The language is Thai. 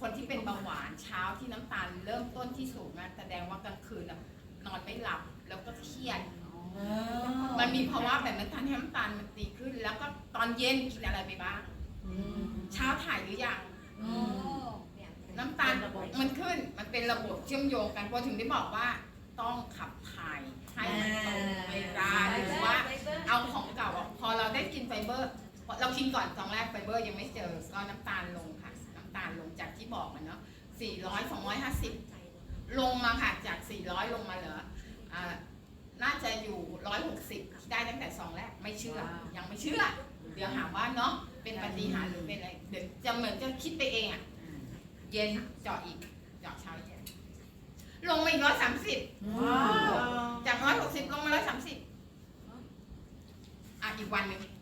คนที่เป็นเบาหวานเช้าที่น้ำตาลเริ่มต้นที่สูงนะแสดงว่ากลางคืนน่ะนอนไม่หลับแล้วก็เครียด มันมีภาวะแบบนั้นทำให้น้ำตาลมันตีขึ้น แล้วก็ตอนเย็นกินอะไรไปบ้าง เช้าถ่ายหรือยัง น้ำตาลมันขึ้น มันเป็นระบบเชื่อมโยงกันเพราะถึงได้บอกว่าต้องขับถ่ายให้มันตรงเวลาหรือว่าเอาของเก่าอะพอเราได้กินไฟเบอร์ เรากินก่อนซองแรกไฟเบอร์ยังไม่เจอ ก็น้ำตาลลงค่ะน้ำตาลลงจากที่บอกมันเนาะ400 250 ลงมาค่ะจาก 400 ลงมาเหลืออ่าน่าจะอยู่ 160 ได้ตั้งแต่ซองแรกไม่เชื่อ ยังไม่เชื่อ เดี๋ยวหาว่าเนาะเป็นปฏิหารย์หรือเป็นอะไรเดี๋ยวจะเหมือนจะคิดไปเองอะเย็นเจาะอีกเจาะเช้าเย็นลงมาอีก130จาก160ลงมา130อะอีกวันหนึ่งเหลือร้อยหนึ่ง